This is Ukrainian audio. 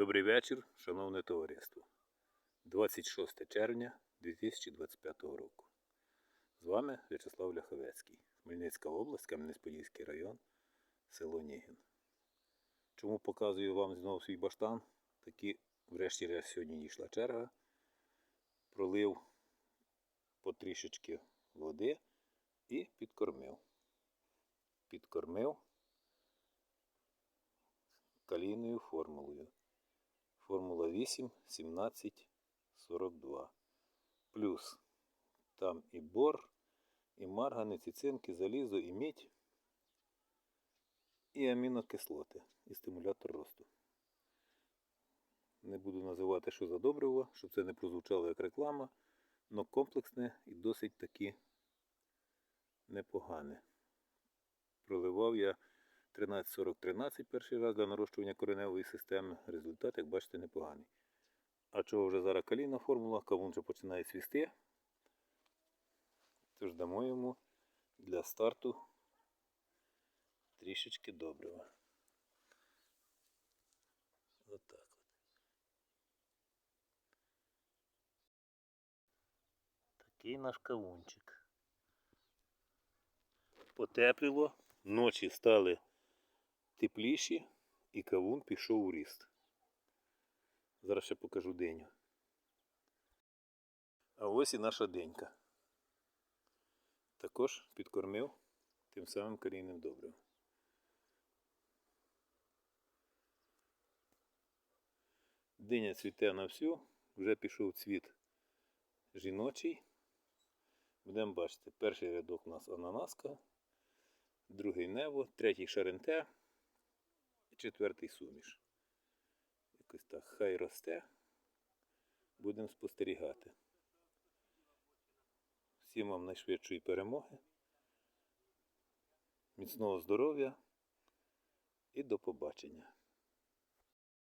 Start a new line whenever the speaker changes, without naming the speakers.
Добрий вечір, шановне товариство. 26 червня 2025 року. З вами В'ячеслав Ляховецький, Хмельницька область, Кам'янець-Подільський район, село Нігін. Чому показую вам знову свій баштан? Такі, врешті-решт, сьогодні дійшла черга. Пролив потрішечки води і підкормив. Підкормив калійною формулою. Формула 8, 17, 42. Плюс там і бор, і марганець, і цинк, і залізо, і мідь, і амінокислоти, і стимулятор росту. Не буду називати, що за добриво, щоб це не прозвучало як реклама, але комплексне і досить таки непогане. Проливав я 13-40-13 перший раз для нарощування кореневої системи. Результат, як бачите, непоганий. А чого вже зараз калійна формула, кавун вже починає свісти. Тож дамо йому для старту трішечки добрива. Отак от. Такий наш кавунчик. Потепліло, ночі стали тепліші і кавун пішов у ріст. Зараз ще покажу деню. А ось і наша денька. Також підкормив тим самим корінним добривом. Диня цвіте на всю, вже пішов цвіт жіночий. Будемо бачити, перший рядок у нас ананаска, другий нево, третій шаренте четвертий суміш. Якось так хай росте. Будемо спостерігати. Всім вам найшвидшої перемоги, міцного здоров'я і до побачення.